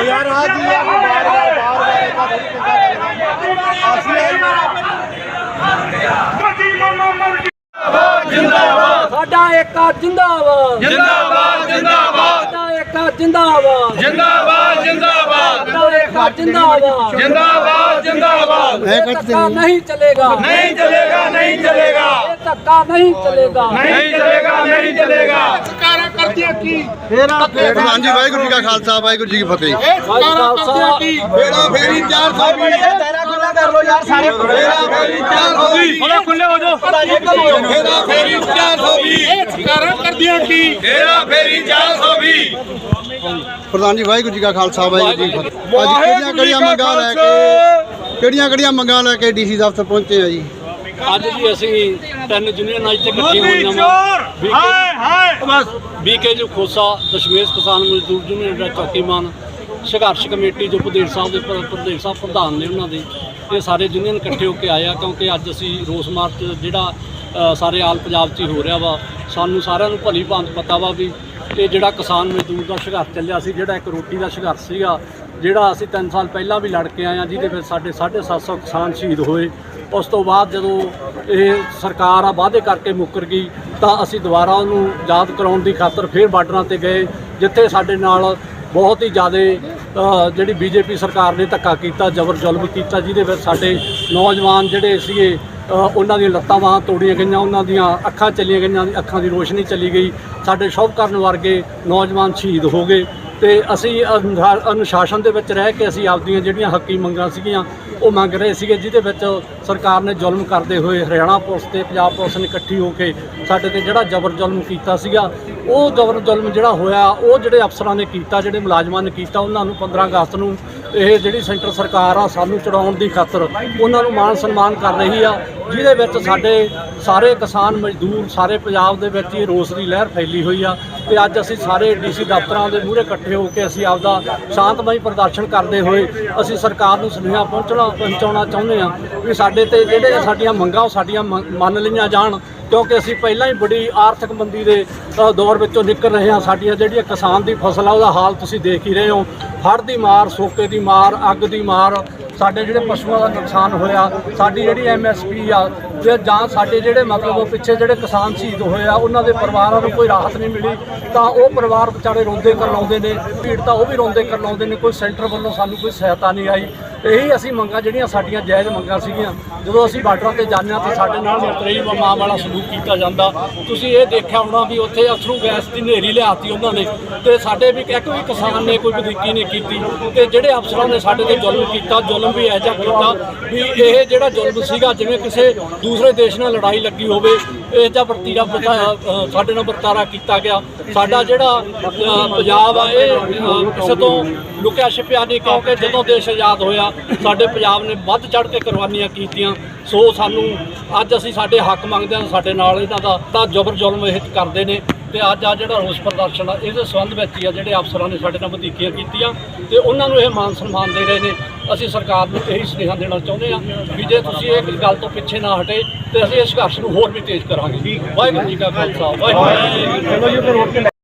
ਯਾਰ ਆ ਜੀ ਯਾਰ ਬਾਰ ਬਾਰ ਬਾਰ ਬਾਰ ਅਸੀਂ ਮੋਦੀ ਮਾਮਾ ਮਰ ਗਿਆ ਸਾਡਾ ਏਕਾ ਜਿੰਦਾਬਾਦ ਜਿੰਦਾਬਾਦ ਜਿੰਦਾਬਾਦ ਸਾਡਾ ਏਕਾ ਜਿੰਦਾਬਾਦ ਜਿੰਦਾਬਾਦ ਜਿੰਦਾਬਾਦ ਸਾਡਾ ਏਕਾ ਜਿੰਦਾਬਾਦ ਜਿੰਦਾਬਾਦ ਜਿੰਦਾਬਾਦ ਮੈਂ ਇਹ ਕੱਟ ਧੱਕਾ ਨਹੀਂ ਚਲੇਗਾ ਨਹੀਂ ਚਲੇਗਾ ਨਹੀਂ ਚਲੇਗਾ ਇਹ ਧੱਕਾ ਨਹੀਂ ਚਲੇਗਾ ਨਹੀਂ ਚਲੇਗਾ ਨਹੀਂ ਚਲੇਗਾ ਪ੍ਰਧਾਨ ਜੀ ਵਾਹਿਗੁਰੂ ਜੀ ਕਾ ਖਾਲਸਾ ਵਾਹਿਗੁਰੂ ਜੀ ਕੀ ਫਤਿਹ ਭਾਈ ਖਾਲਸਾ ਫੇਰਾ ਫੇਰੀ 420 ਦਾਇਰਾ ਖੁੱਲਾ ਕਰ ਲੋ ਯਾਰ ਸਾਰੇ ਫੇਰਾ ਫੇਰੀ 420 ਥੋੜਾ ਖੁੱਲੇ ਹੋ ਜਾਓ। ਫੇਰਾ ਫੇਰੀ 420 ਸਰਕਾਰਾਂ ਕਰਦੀਆਂ ਕੀ? ਫੇਰਾ ਫੇਰੀ 420 ਪ੍ਰਧਾਨ ਜੀ ਵਾਹਿਗੁਰੂ ਜੀ ਕਾ ਖਾਲਸਾ ਵਾਹਿਗੁਰੂ ਜੀ ਅੱਜ ਕਿਹੜੀਆਂ ਕਿਹੜੀਆਂ ਮੰਗਾਂ ਲੈ ਕੇ ਕਿਹੜੀਆਂ ਕਿਹੜੀਆਂ ਮੰਗਾਂ ਲੈ ਕੇ ਡੀਸੀ ਦਫ਼ਤਰ ਪਹੁੰਚੇ ਆ ਜੀ? ਅੱਜ ਜੀ ਅਸੀਂ ਤਿੰਨ ਯੂਨੀਅਨ ਅੱਜ ਤੇ ਇਕੱਠੇ ਹੋਈਆਂ ਹਾਏ ਹਾਏ! ਬਸ। ਬੀਕੇ ਜੋ ਖੋਸਾ ਦਸ਼ਮੇਸ਼ ਕਿਸਾਨ ਮਜ਼ਦੂਰ ਯੂਨੀਅਨ ਦਾ ਚੌਕੀਮਾਨ ਸੰਘਰਸ਼ ਕਮੇਟੀ ਜੋ ਪ੍ਰਦੇਸ਼ ਸਾਹਿਬ ਦੇ ਪ੍ਰ- ਪ੍ਰਦੇਸ਼ ਸਾਹਿਬ ਪ੍ਰਧਾਨ ਨੇ ਉਹਨਾਂ ਦੇ। ਇਹ ਸਾਰੇ ਯੂਨੀਅਨ ਇਕੱਠੇ ਹੋ ਕੇ ਆਏ ਆ, ਕਿਉਂਕਿ ਅੱਜ ਅਸੀਂ ਰੋਸ ਮਾਰਚ ਜਿਹੜਾ ਸਾਰੇ ਆਲ ਪੰਜਾਬ 'ਚ ਹੀ ਹੋ ਰਿਹਾ ਵਾ। ਸਾਨੂੰ ਸਾਰਿਆਂ ਨੂੰ ਭਲੀ ਭਾਂਤ ਪਤਾ ਵਾ ਵੀ ਇਹ ਜਿਹੜਾ ਕਿਸਾਨ ਮਜ਼ਦੂਰ ਦਾ ਸੰਘਰਸ਼ ਚੱਲਿਆ ਸੀ, ਜਿਹੜਾ ਇੱਕ ਰੋਟੀ ਦਾ ਸੰਘਰਸ਼ ਸੀਗਾ, ਜਿਹੜਾ ਅਸੀਂ 3 ਸਾਲ ਪਹਿਲਾਂ ਵੀ ਲੜ ਕੇ ਆਏ ਆ, ਜਿਹਦੇ ਵਿੱਚ ਸਾਡੇ 750 ਕਿਸਾਨ ਸ਼ਹੀਦ ਹੋਏ। ਉਸ ਤੋਂ ਬਾਅਦ ਜਦੋਂ ਇਹ ਸਰਕਾਰ ਆ, ਵਾਅਦੇ ਕਰਕੇ ਮੁੱਕਰ ਗਈ, ਤਾਂ ਅਸੀਂ ਦੁਬਾਰਾ ਉਹਨੂੰ ਯਾਦ ਕਰਾਉਣ ਦੀ ਖਾਤਰ ਫੇਰ ਬਾਰਡਰਾਂ ਤੇ ਗਏ, ਜਿੱਥੇ ਸਾਡੇ ਨਾਲ ਬਹੁਤ ਹੀ ਜ਼ਿਆਦਾ ਜਿਹੜੀ ਬੀਜੇਪੀ ਸਰਕਾਰ ਨੇ ਧੱਕਾ ਕੀਤਾ, ਜ਼ਬਰ ਜ਼ੁਲਮ ਕੀਤਾ, ਜਿਹਦੇ ਵਿੱਚ ਸਾਡੇ ਨੌਜਵਾਨ ਜਿਹੜੇ ਸੀਗੇ ਉਹਨਾਂ ਦੀਆਂ ਲੱਤਾਂ ਬਾਹਾਂ ਤੋੜੀਆਂ ਗਈਆਂ, ਉਹਨਾਂ ਦੀਆਂ ਅੱਖਾਂ ਚਲੀਆਂ ਗਈਆਂ, ਅੱਖਾਂ ਦੀ ਰੋਸ਼ਨੀ ਚਲੀ ਗਈ। ਸਾਡੇ ਸ਼ੌਭ ਕਰਨ ਵਰਗੇ ਨੌਜਵਾਨ ਸ਼ਹੀਦ ਹੋ ਗਏ। ਤੇ ਅਸੀਂ ਅਨੁਸ਼ਾ- ਅਨੁਸ਼ਾਸਨ ਦੇ ਵਿੱਚ ਰਹਿ ਕੇ ਅਸੀਂ ਆਪਦੀਆਂ ਜਿਹੜੀਆਂ ਹੱਕੀ ਮੰਗਾਂ ਸੀਗੀਆਂ, ਉਹ ਮੰਗ ਰਹੇ ਸੀਗੇ, ਜਿਹਦੇ ਵਿੱਚ ਸਰਕਾਰ ਨੇ ਜ਼ੁਲਮ ਕਰਦੇ ਹੋਏ ਹਰਿਆਣਾ ਪੁਲਿਸ ਤੇ ਪੰਜਾਬ ਪੁਲਿਸ ਨੇ ਇਕੱਠੀ ਹੋ ਕੇ ਸਾਡੇ ਤੇ ਜਿਹੜਾ ਜ਼ਬਰ ਜ਼ੁਲਮ ਕੀਤਾ ਸੀਗਾ, ਉਹ ਜ਼ਬਰ ਜ਼ੁਲਮ ਜਿਹੜਾ ਹੋਇਆ, ਉਹ ਜਿਹੜੇ ਅਫਸਰਾਂ ਨੇ ਕੀਤਾ, ਜਿਹੜੇ ਮੁਲਾਜ਼ਮਾਂ ਨੇ ਕੀਤਾ, ਉਹਨਾਂ ਨੂੰ 15 ਅਗਸਤ ਨੂੰ ਇਹ ਜਿਹੜੀ ਸੈਂਟਰ ਸਰਕਾਰ ਆ ਸਾਨੂੰ ਚੜਾਉਣ ਦੀ ਖਾਤਰ ਉਹਨਾਂ ਨੂੰ ਮਾਣ ਸਨਮਾਨ ਕਰ ਰਹੀ ਆ, ਜਿਹਦੇ ਵਿੱਚ ਸਾਡੇ ਸਾਰੇ ਕਿਸਾਨ ਮਜ਼ਦੂਰ, ਸਾਰੇ ਪੰਜਾਬ ਦੇ ਵਿੱਚ ਹੀ ਰੋਸ ਦੀ ਲਹਿਰ ਫੈਲੀ ਹੋਈ ਆ ਤੇ ਅੱਜ ਅਸੀਂ ਸਾਰੇ ਡੀਸੀ ਦਫ਼ਤਰਾਂ ਦੇ ਮੂਹਰੇ ਇਕੱਠੇ ਹੋ ਕੇ ਅਸੀਂ ਆਪਦਾ ਸ਼ਾਂਤਮਈ ਪ੍ਰਦਰਸ਼ਨ ਕਰਦੇ ਹੋਏ ਅਸੀਂ ਸਰਕਾਰ ਨੂੰ ਸੁਨੇਹਾ ਪਹੁੰਚਣਾ ਪਹੁੰਚਾਉਣਾ ਚਾਹੁੰਦੇ ਆ ਵੀ ਸਾਡੇ ਤੇ ਜਿਹੜੇ ਸਾਡੀਆਂ ਮੰਗਾਂ ਉਹ ਸਾਡੀਆਂ ਮੰਨ ਲਈਆਂ ਜਾਣ। ਕਿਉਂਕਿ ਅਸੀਂ ਪਹਿਲਾਂ ਹੀ ਬੜੀ ਆਰਥਿਕ ਮੰਦੀ ਦੇ ਦੌਰ ਵਿੱਚੋਂ ਨਿਕਲ ਰਹੇ ਹਾਂ। ਸਾਡੀਆਂ ਜਿਹੜੀਆਂ ਕਿਸਾਨ ਦੀ ਫਸਲ ਆ, ਉਹਦਾ ਹਾਲ ਤੁਸੀਂ ਦੇਖ ਹੀ ਰਹੇ ਹੋ। ਹੜ੍ਹ ਦੀ ਮਾਰ, ਸੋਕੇ ਦੀ ਮਾਰ, ਅੱਗ ਦੀ ਮਾਰ, ਸਾਡੇ ਜਿਹੜੇ ਪਸ਼ੂਆਂ ਦਾ ਨੁਕਸਾਨ ਹੋਇਆ, ਸਾਡੀ ਜਿਹੜੀ ਐਮਐਸਪੀ ਆ, ਜੇ, ਜਾਂ ਸਾਡੇ ਜਿਹੜੇ ਮਤਲਬ ਉਹ ਪਿੱਛੇ ਜਿਹੜੇ ਕਿਸਾਨ ਸ਼ਹੀਦ ਹੋਏ ਆ, ਉਹਨਾਂ ਦੇ ਪਰਿਵਾਰਾਂ ਨੂੰ ਕੋਈ ਰਾਹਤ ਨਹੀਂ ਮਿਲੀ, ਤਾਂ ਉਹ ਪਰਿਵਾਰ ਵਿਚਾਰੇ ਰੋਂਦੇ ਕਰਲਾਉਂਦੇ ਨੇ, ਭੀੜ ਤਾਂ ਉਹ ਵੀ ਰੋਂਦੇ ਕਰਲਾਉਂਦੇ ਨੇ, ਕੋਈ ਸੈਂਟਰ ਵੱਲੋਂ ਸਾਨੂੰ ਕੋਈ ਸਹਾਇਤਾ ਨਹੀਂ ਆਈ। ਇਹੀ ਅਸੀਂ ਮੰਗਾਂ ਜਿਹੜੀਆਂ ਸਾਡੀਆਂ ਜਾਇਜ਼ ਮੰਗਾਂ ਸੀਗੀਆਂ। ਜਦੋਂ ਅਸੀਂ ਬਾਰਡਰਾਂ ਤੇ ਜਾਂਦੇ ਹਾਂ ਤਾਂ ਸਾਡੇ ਨਾਲ ਮਤਰੇਈ ਮਾਂ ਵਾਲਾ ਸਲੂਕ ਕੀਤਾ ਜਾਂਦਾ। ਤੁਸੀਂ ਇਹ ਦੇਖਿਆ ਹੋਣਾ ਵੀ ਉੱਥੇ ਅਥਰੂ ਗੈਸ ਦੀ ਨੇਰੀ ਲਿਆਤੀ ਉਹਨਾਂ ਨੇ ਤੇ ਸਾਡੇ ਵੀ ਇੱਕ ਵੀ ਕਿਸਾਨ ਨੇ ਕੋਈ ਵਧੀਕੀ ਨਹੀਂ ਕੀਤੀ ਤੇ ਜਿਹੜੇ ਅਫਸਰਾਂ ਨੇ ਸਾਡੇ ਤੇ ਜ਼ੁਲਮ ਕੀਤਾ, ਜ਼ੁਲਮ ਵੀ ਇਹੋ ਜਿਹਾ ਕੀਤਾ ਵੀ ਇਹ ਜਿਹੜਾ ਜ਼ੁਲਮ ਸੀਗਾ, ਜਿਵੇਂ ਕਿਸੇ ਦੂਸਰੇ ਦੇਸ਼ ਨਾਲ ਲੜਾਈ ਲੱਗੀ ਹੋਵੇ ਇਹ ਜਿਹਾ ਵਰਤੀਰਾ ਵਰਤਾ- ਸਾਡੇ ਨਾਲ ਵਰਤਾਰਾ ਕੀਤਾ ਗਿਆ। ਸਾਡਾ ਜਿਹੜਾ ਪੰਜਾਬ ਆ, ਇਹ ਕਿਸੇ ਤੋਂ ਲੁਕਿਆ ਛਿਪਿਆ ਨਹੀਂ, ਕਿਉਂਕਿ ਜਦੋਂ ਦੇਸ਼ ਆਜ਼ਾਦ ਹੋਇਆ, ਸਾਡੇ ਪੰਜਾਬ ਨੇ ਵੱਧ ਚੜ ਕੇ ਕੁਰਬਾਨੀਆਂ ਕੀਤੀਆਂ। ਸੋ ਸਾਨੂੰ ਅੱਜ ਅਸੀਂ ਸਾਡੇ ਹੱਕ ਮੰਗਦੇ ਹਾਂ, ਸਾਡੇ ਨਾਲ ਇਹਨਾਂ ਦਾ ਤਾਂ ਜ਼ਬਰ ਜ਼ੁਲਮ ਇਹ ਕਰਦੇ ਨੇ। ਤੇ ਅੱਜ ਆ ਜਿਹੜਾ ਰੋਸ ਪ੍ਰਦਰਸ਼ਨ ਆ, ਇਹਦੇ ਸੰਬੰਧ ਵਿੱਚ ਹੀ ਆ ਜਿਹੜੇ ਅਫਸਰਾਂ ਨੇ ਸਾਡੇ ਨਾਲ ਵਧੀਕੀਆਂ ਕੀਤੀਆਂ ਤੇ ਉਹਨਾਂ ਨੂੰ ਇਹ ਮਾਨ ਸਨਮਾਨ ਦੇ ਰਹੇ ਨੇ। ਅਸੀਂ ਸਰਕਾਰ ਨੂੰ ਇਹੀ ਸੁਨੇਹਾ ਦੇਣਾ ਚਾਹੁੰਦੇ ਆ ਵੀ ਜੇ ਤੁਸੀਂ ਇਹ ਗੱਲ ਤੋਂ ਪਿੱਛੇ ਨਾ ਹਟੇ ਤੇ ਅਸੀਂ ਇਸ ਸੰਘਰਸ਼ ਨੂੰ ਹੋਰ ਵੀ ਤੇਜ਼ ਕਰਾਂਗੇ। ਵਾਹਿਗੁਰੂ ਜੀ ਕਾ ਖਾਲਸਾ, ਵਾਹਿਗੁਰੂ ਜੀ ਕੀ ਫਤਿਹ।